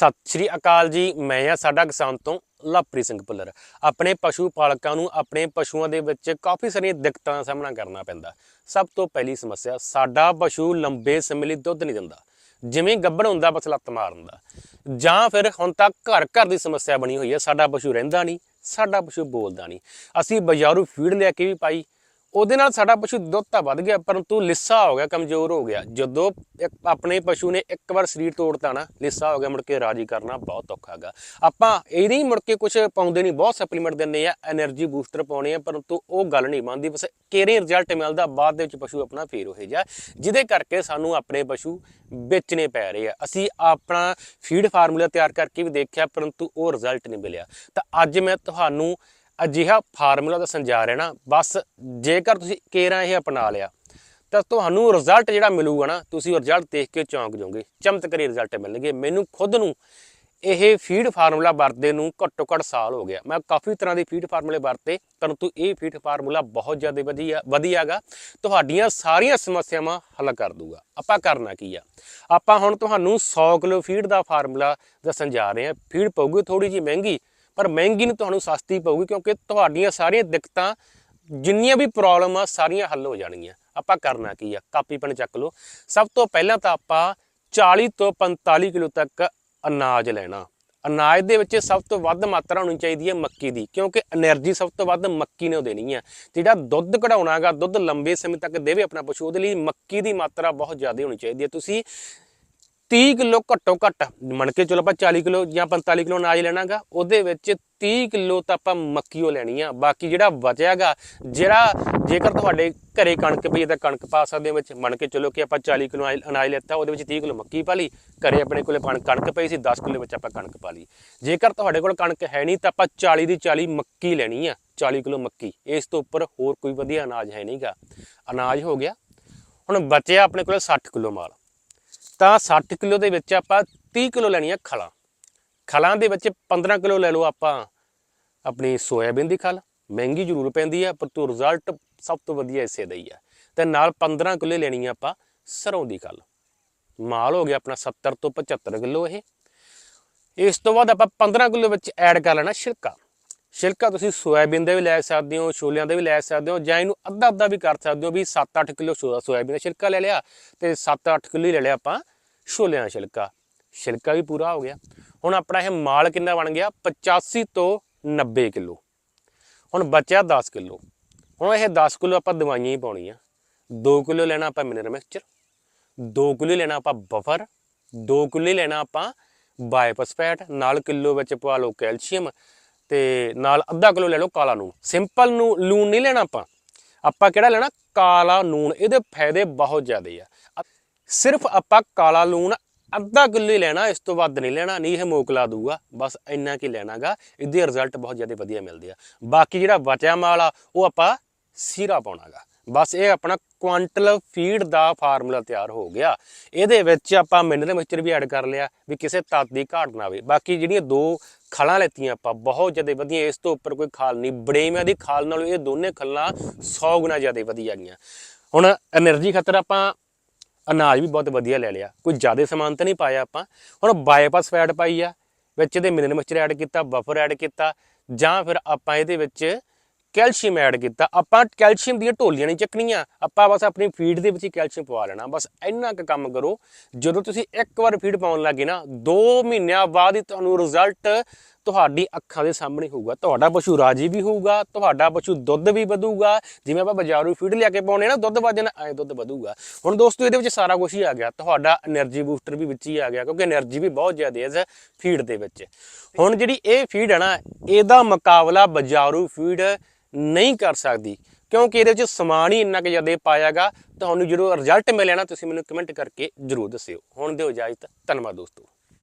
ਸਤਿ ਸ਼੍ਰੀ ਅਕਾਲ ਜੀ। ਮੈਂ ਆ ਸਾਡਾ ਕਿਸਾਨ ਤੋਂ ਲਵਪ੍ਰੀਤ ਸਿੰਘ ਭੁੱਲਰ। ਆਪਣੇ ਪਸ਼ੂ ਪਾਲਕਾਂ ਨੂੰ ਆਪਣੇ ਪਸ਼ੂਆਂ ਦੇ ਵਿੱਚ ਕਾਫੀ ਸਾਰੀਆਂ ਦਿੱਕਤਾਂ ਦਾ ਸਾਹਮਣਾ ਕਰਨਾ ਪੈਂਦਾ। ਸਭ ਤੋਂ ਪਹਿਲੀ ਸਮੱਸਿਆ, ਸਾਡਾ ਪਸ਼ੂ ਲੰਬੇ ਸਮੇਂ ਲਈ ਦੁੱਧ ਨਹੀਂ ਦਿੰਦਾ। ਜਿਵੇਂ ਗੱਭਣ ਹੁੰਦਾ, ਬਸ ਲੱਤ ਮਾਰਨ ਦਾ ਜਾਂ ਫਿਰ ਹੁਣ ਤੱਕ ਘਰ ਘਰ ਦੀ ਸਮੱਸਿਆ ਬਣੀ ਹੋਈ ਹੈ, ਸਾਡਾ ਪਸ਼ੂ ਰਹਿੰਦਾ ਨਹੀਂ, ਸਾਡਾ ਪਸ਼ੂ ਬੋਲਦਾ ਨਹੀਂ। ਅਸੀਂ ਬਾਜ਼ਾਰੂ ਫੀਡ ਲਿਆ ਕੇ ਵੀ ਪਾਈ ਉਹਦੇ ਨਾਲ ਸਾਡਾ ਪਸ਼ੂ ਦੁੱਧ ਤਾਂ ਵੱਧ ਗਿਆ ਪਰੰਤੂ ਲਿੱਸਾ ਹੋ ਗਿਆ, ਕਮਜ਼ੋਰ ਹੋ ਗਿਆ। ਜਦੋਂ ਇੱਕ ਆਪਣੇ ਪਸ਼ੂ ਨੇ ਇੱਕ ਵਾਰ ਸਰੀਰ ਤੋੜਤਾ ਨਾ, ਲਿੱਸਾ ਹੋ ਗਿਆ, ਮੁੜ ਕੇ ਰਾਜੀ ਕਰਨਾ ਬਹੁਤ ਔਖਾ ਹੈਗਾ। ਆਪਾਂ ਇਹ ਨਹੀਂ ਮੁੜ ਕੇ ਕੁਝ ਪਾਉਂਦੇ ਨਹੀਂ, ਬਹੁਤ ਸਪਲੀਮੈਂਟ ਦਿੰਦੇ ਆ એનર્ਜੀ ਬੂਸਟਰ ਪਾਉਣੇ ਆ ਪਰੰਤੂ ਉਹ ਗੱਲ ਨਹੀਂ ਮੰਨਦੀ ਬਸ ਕਿਹੜੇ ਰਿਜ਼ਲਟ ਮਿਲਦਾ, ਬਾਅਦ ਦੇ ਵਿੱਚ ਪਸ਼ੂ ਆਪਣਾ ਫੇਰ ਹੋਏ ਜਾ ਜਿਹਦੇ ਕਰਕੇ ਸਾਨੂੰ ਆਪਣੇ ਪਸ਼ੂ ਵੇਚਣੇ ਪੈ ਰਹੇ ਆ। ਅਸੀਂ ਆਪਣਾ ਫੀਡ ਫਾਰਮੂਲਾ ਤਿਆਰ ਕਰਕੇ ਵੀ ਦੇਖਿਆ, ਪਰੰਤੂ ਉਹ ਰਿਜ਼ਲਟ ਨਹੀਂ ਮਿਲਿਆ। ਤਾਂ ਅੱਜ ਮੈਂ ਤੁਹਾਨੂੰ ਅਜਿਹਾ ਫਾਰਮੂਲਾ ਦੱਸਣ ਜਾ ਰਿਹਾ ਨਾ, ਬਸ ਜੇਕਰ ਤੁਸੀਂ ਕੇਰਾ ਇਹ ਅਪਣਾ ਲਿਆ, ਤਾਂ ਤੁਹਾਨੂੰ ਰਿਜ਼ਲਟ ਜਿਹੜਾ ਮਿਲੂਗਾ ਨਾ, ਤੁਸੀਂ ਰਿਜ਼ਲਟ ਦੇਖ ਕੇ ਚੌਂਕ ਜਾਓਗੇ। ਚਮਤਕਾਰੀ ਰਿਜ਼ਲਟ ਮਿਲਣਗੇ। ਮੈਨੂੰ ਖੁਦ ਨੂੰ ਇਹ ਫੀਡ ਫਾਰਮੂਲਾ ਵਰਤਦੇ ਨੂੰ ਘੱਟੋ ਘੱਟ ਸਾਲ ਹੋ ਗਿਆ। ਮੈਂ ਕਾਫੀ ਤਰ੍ਹਾਂ ਦੇ ਫੀਡ ਫਾਰਮੂਲੇ ਵਰਤੇ। ਪਰੰਤੂ ਇਹ ਫੀਡ ਫਾਰਮੂਲਾ ਬਹੁਤ ਜ਼ਿਆਦਾ ਵਧੀਆ, ਵਧੀਆਗਾ। ਤੁਹਾਡੀਆਂ ਸਾਰੀਆਂ ਸਮੱਸਿਆਵਾਂ ਹੱਲ ਕਰ ਦੂਗਾ। ਆਪਾਂ ਕਰਨਾ ਕੀ ਆ? ਆਪਾਂ ਹੁਣ ਤੁਹਾਨੂੰ 100 ਕਿਲੋ ਫੀਡ ਦਾ ਫਾਰਮੂਲਾ ਦੱਸਣ ਜਾ ਰਹੇ ਹਾਂ। ਫੀਡ ਪਊਗੀ ਥੋੜੀ ਜੀ ਮਹਿੰਗੀ ਪਰ ਮਹਿੰਗੀ ਨੂੰ ਤੁਹਾਨੂੰ ਸਸਤੀ ਪਊਗੀ ਕਿਉਂਕਿ ਤੁਹਾਡੀਆਂ ਸਾਰੀਆਂ ਦਿੱਕਤਾਂ, ਜਿੰਨੀਆਂ ਵੀ ਪ੍ਰੋਬਲਮ ਆ, ਸਾਰੀਆਂ ਹੱਲ ਹੋ ਜਾਣਗੀਆਂ। ਆਪਾਂ ਕਰਨਾ ਕੀ ਆ? ਕਾਪੀ ਪਣ ਚੱਕ ਲਓ। ਸਭ ਤੋਂ ਪਹਿਲਾਂ ਤਾਂ ਆਪਾਂ 40 ਤੋਂ 45 ਕਿਲੋ ਤੱਕ ਅਨਾਜ ਲੈਣਾ। ਅਨਾਜ ਦੇ ਵਿੱਚ ਸਭ ਤੋਂ ਵੱਧ ਮਾਤਰਾ ਹੋਣੀ ਚਾਹੀਦੀ ਹੈ ਮੱਕੀ ਦੀ, ਕਿਉਂਕਿ એનર્ਜੀ ਸਭ ਤੋਂ ਵੱਧ ਮੱਕੀ ਨੇ ਉਹ ਦੇਣੀ ਹੈ ਜਿਹੜਾ ਦੁੱਧ ਕਢਾਉਣਾਗਾ ਦੁੱਧ ਲੰਬੇ ਸਮੇਂ ਤੱਕ ਦੇਵੇ ਆਪਣਾ ਪਸ਼ੂ, ਉਹਦੇ ਲਈ ਮੱਕੀ ਦੀ ਮਾਤਰਾ ਬਹੁਤ ਜ਼ਿਆਦਾ ਹੋਣੀ ਚਾਹੀਦੀ ਹੈ। ਤੁਸੀਂ 30 ਕਿਲੋ ਘੱਟੋ ਘੱਟ, ਮੰਨ ਕੇ ਚਲੋ ਆਪਾਂ 40 ਕਿਲੋ ਜਾਂ 45 ਕਿਲੋ ਅਨਾਜ ਲੈਣਾਗਾ ਉਹਦੇ ਵਿੱਚ 30 ਕਿਲੋ ਤਾਂ ਆਪਾਂ ਮੱਕੀ ਉਹ ਲੈਣੀ ਆ। ਬਾਕੀ ਜਿਹੜਾ ਬਚਿਆਗਾ, ਜਿਹੜਾ ਜੇਕਰ ਤੁਹਾਡੇ ਘਰੇ ਕਣਕ ਪਈ ਹੈ ਤਾਂ ਕਣਕ ਪਾ ਸਕਦੇ ਵਿੱਚ। ਮੰਨ ਕੇ ਚਲੋ ਕਿ ਆਪਾਂ 40 ਕਿਲੋ ਅਨਾਜ- ਅਨਾਜ ਲੈਤਾ, ਉਹਦੇ ਵਿੱਚ 30 ਕਿਲੋ ਮੱਕੀ ਪਾ ਲਈ। ਘਰੇ ਆਪਣੇ ਕੋਲੇ ਕਣਕ ਪਈ ਸੀ 10 ਕਿਲੋ ਵਿੱਚ ਆਪਾਂ ਕਣਕ ਪਾ ਲਈ। ਜੇਕਰ ਤੁਹਾਡੇ ਕੋਲ ਕਣਕ ਹੈ ਨਹੀਂ ਤਾਂ ਆਪਾਂ 40 ਦੀ 40 ਮੱਕੀ ਲੈਣੀ ਆ 40 ਕਿਲੋ ਮੱਕੀ। ਇਸ ਤੋਂ ਉੱਪਰ ਹੋਰ ਕੋਈ ਵਧੀਆ ਅਨਾਜ ਹੈ ਨਹੀਂਗਾ। ਅਨਾਜ ਹੋ ਗਿਆ। ਹੁਣ ਬਚਿਆ ਆਪਣੇ ਕੋਲੇ 60 ਕਿਲੋ ਮਾਲ। ਤਾਂ 60 ਕਿਲੋ ਦੇ ਵਿੱਚ ਆਪਾਂ 30 ਕਿਲੋ ਲੈਣੀ ਆ ਖਲਾਂ। ਖਲਾਂ ਦੇ ਵਿੱਚ 15 ਕਿਲੋ ਲੈ ਲਓ ਆਪਾਂ ਆਪਣੀ ਸੋਇਆਬੀਨ ਦੀ ਖਲ। ਮਹਿੰਗੀ ਜ਼ਰੂਰ ਪੈਂਦੀ ਆ, ਪਰ ਤੋਂ ਰਿਜ਼ਲਟ ਸਭ ਤੋਂ ਵਧੀਆ ਇਸੇ ਦਾ ਹੀ ਆ। ਤੇ ਨਾਲ 15 ਕਿਲੋ ਲੈਣੀ ਆ ਆਪਾਂ ਸਰੋਂ ਦੀ ਖਲ। ਮਾਲ ਹੋ ਗਿਆ ਆਪਣਾ 70 ਤੋਂ 75 ਕਿਲੋ ਇਹ। ਇਸ ਤੋਂ ਬਾਅਦ ਆਪਾਂ 15 ਕਿਲੋ ਵਿੱਚ ਐਡ ਕਰ ਲੈਣਾ ਛਿਲਕਾ। ਛਿਲਕਾ ਤੁਸੀਂ ਸੋਇਆਬੀਨ ਦਾ ਵੀ ਲੈ ਸਕਦੇ ਹੋ, ਛੋਲਿਆਂ ਦਾ ਵੀ ਲੈ ਸਕਦੇ ਹੋ ਜਾਂ ਇਹਨੂੰ ਅੱਧਾ ਅੱਧਾ ਵੀ ਕਰ ਸਕਦੇ ਹੋ ਵੀ 7-8 ਕਿਲੋ ਸੋਇਆਬੀਨ ਦਾ ਛਿਲਕਾ ਲੈ ਲਿਆ ਤੇ 7-8 ਕਿਲੋ ਹੀ ਲੈ ਲਿਆ ਆਪਾਂ ਛੋਲਿਆਂ ਦਾ ਛਿਲਕਾ। ਛਿਲਕਾ ਵੀ ਪੂਰਾ ਹੋ ਗਿਆ। ਹੁਣ ਆਪਣਾ ਇਹ ਮਾਲ ਕਿੰਨਾ ਬਣ ਗਿਆ? 85 ਤੋਂ 90 ਕਿਲੋ। ਹੁਣ ਬਚਿਆ 10 ਕਿਲੋ। ਹੁਣ ਇਹ 10 ਕਿਲੋ ਆਪਾਂ ਦਵਾਈਆਂ ਹੀ ਪਾਉਣੀਆਂ। 2 ਕਿਲੋ ਲੈਣਾ ਆਪਾਂ ਮਿਨਰਲ ਮਿਕਸਚਰ 2 ਕਿਲੋ ਲੈਣਾ ਆਪਾਂ ਬਫਰ 2 ਕਿਲੋ ਲੈਣਾ ਆਪਾਂ ਬਾਇਪਸਪੈਟ ਨਾਲ ਕਿਲੋ ਵਿੱਚ ਪਵਾ ਲਓ ਕੈਲਸ਼ੀਅਮ ਤੇ ਨਾਲ ਅੱਧਾ ਕਿਲੋ ਲੈ ਲਓ ਕਾਲਾ ਨੂਨ ਸਿੰਪਲ ਨੂੰ ਲੂਣ ਨਹੀਂ ਲੈਣਾ ਆਪਾਂ। ਆਪਾਂ ਕਿਹੜਾ ਲੈਣਾ? ਕਾਲਾ ਨੂਨ ਇਹਦੇ ਫਾਇਦੇ ਬਹੁਤ ਜ਼ਿਆਦੇ ਆ। ਸਿਰਫ ਆਪਾਂ ਕਾਲਾ ਲੂਣ ਅੱਧਾ ਕਿਲੋ ਹੀ ਲੈਣਾ, ਇਸ ਤੋਂ ਵੱਧ ਨਹੀਂ ਲੈਣਾ, ਨਹੀਂ ਇਹ ਮੋਕਲਾ ਦੂਗਾ ਬਸ ਇੰਨਾ ਕੀ ਲੈਣਾਗਾ। ਇਹਦੇ ਰਿਜ਼ਲਟ ਬਹੁਤ ਜ਼ਿਆਦਾ ਵਧੀਆ ਮਿਲਦੇ ਆ। ਬਾਕੀ ਜਿਹੜਾ ਬਚਿਆ ਮਾਲ ਆ, ਉਹ ਆਪਾਂ ਸੀਰਾ ਪਾਉਣਾਗਾ। ਬਸ ਇਹ ਆਪਣਾ ਕੁਆਂਟਲ ਫੀਡ ਦਾ ਫਾਰਮੂਲਾ ਤਿਆਰ ਹੋ ਗਿਆ। ਇਹਦੇ ਵਿੱਚ ਆਪਾਂ ਮਿਨਰਲ ਮਿਕਸਚਰ ਵੀ ਐਡ ਕਰ ਲਿਆ ਵੀ ਕਿਸੇ ਤੱਤ ਦੀ ਘਾਟ ਨਾ ਆਵੇ। ਬਾਕੀ ਜਿਹੜੀਆਂ ਦੋ ਖਲਾਂ ਲੈਤੀਆਂ ਆਪਾਂ, ਬਹੁਤ ਜ਼ਿਆਦਾ ਵਧੀਆ, ਇਸ ਤੋਂ ਉੱਪਰ ਕੋਈ ਖਾਲ ਨਹੀਂ। ਬੜੇਵਿਆਂ ਦੀ ਖਾਲ ਨਾਲੋਂ ਇਹ ਦੋਨੇ ਖਲਾਂ 100 ਗੁਣਾ ਜ਼ਿਆਦਾ ਵਧੀਆ ਗਈਆਂ। ਹੁਣ એનર્ਜੀ ਖਾਤਰ ਆਪਾਂ ਅਨਾਜ ਵੀ ਬਹੁਤ ਵਧੀਆ ਲੈ ਲਿਆ। ਕੋਈ ਜ਼ਿਆਦਾ ਸਮਾਨ ਤਾਂ ਨਹੀਂ ਪਾਇਆ ਆਪਾਂ। ਹੁਣ ਬਾਈਪਾਸ ਫੈਟ ਪਾਈ ਆ, ਵਿੱਚ ਇਹਦੇ ਮਿਨਰਲ ਮਿਕਸਚਰ ਐਡ ਕੀਤਾ ਬਫਰ ਐਡ ਕੀਤਾ, ਜਾਂ ਫਿਰ ਆਪਾਂ ਇਹਦੇ ਵਿੱਚ ਕੈਲਸ਼ੀਅਮ ਐਡ ਕੀਤਾ। ਆਪਾਂ ਕੈਲਸ਼ੀਅਮ ਦੀਆਂ ਢੋਲੀਆਂ ਨਹੀਂ ਚੱਕਣੀਆਂ। ਆਪਾਂ ਬਸ ਆਪਣੀ ਫੀਡ ਦੇ ਵਿੱਚ ਹੀ ਕੈਲਸ਼ੀਅਮ ਪਵਾ ਲੈਣਾ। ਬਸ ਇੰਨਾ ਕੁ ਕੰਮ ਕਰੋ। ਜਦੋਂ ਤੁਸੀਂ ਇੱਕ ਵਾਰ ਫੀਡ ਪਾਉਣ ਲੱਗੇ ਨਾ 2 ਮਹੀਨਿਆਂ ਬਾਅਦ ਹੀ ਤੁਹਾਨੂੰ ਰਿਜ਼ਲਟ ਤੁਹਾਡੀ ਅੱਖਾਂ ਦੇ ਸਾਹਮਣੇ ਹੋਊਗਾ। ਤੁਹਾਡਾ ਪਸ਼ੂ ਰਾਜੀ ਵੀ ਹੋਊਗਾ, ਤੁਹਾਡਾ ਪਸ਼ੂ ਦੁੱਧ ਵੀ ਵਧੂਗਾ। ਜਿਵੇਂ ਆਪਾਂ ਬਾਜ਼ਾਰੋਂ ਫੀਡ ਲਿਆ ਕੇ ਪਾਉਂਦੇ ਪਾਉਣੇ ਨਾ, ਦੁੱਧ ਵਧੇ ਨਾ ਐ ਦੁੱਧ ਵਧੂਗਾ। ਹੁਣ ਦੋਸਤੋ, ਇਹਦੇ ਵਿੱਚ ਸਾਰਾ ਕੁਝ ਹੀ ਆ ਗਿਆ। ਤੁਹਾਡਾ એનર્ਜੀ ਬੂਸਟਰ ਵੀ ਵਿੱਚ ਹੀ ਆ ਗਿਆ, ਕਿਉਂਕਿ એનર્ਜੀ ਵੀ ਬਹੁਤ ਜ਼ਿਆਦਾ ਹੈ ਫੀਡ ਦੇ ਵਿੱਚ। ਹੁਣ ਜਿਹੜੀ ਇਹ ਫੀਡ ਹੈ ਨਾ, ਇਹਦਾ ਮੁਕਾਬਲਾ ਬਾਜ਼ਾਰੋਂ ਫੀਡ ਨਹੀਂ ਕਰ ਸਕਦੀ। ਕਿਉਂਕਿ ਇਹਦੇ ਵਿੱਚ ਸਮਾਨ ਹੀ ਇੰਨਾ ਕਿ ਜ਼ਿਆਦਾ ਪਾਇਆਗਾ ਤੁਹਾਨੂੰ ਜਦੋਂ ਰਿਜ਼ਲਟ ਮਿਲਿਆ ਨਾ, ਤੁਸੀਂ ਮੈਨੂੰ ਕਮੈਂਟ ਕਰਕੇ ਜਰੂਰ ਦੱਸਿਓ। ਹੁਣ ਦਿਓ ਇਜਾਜ਼ਤ। ਧੰਨਵਾਦ ਦੋਸਤੋ।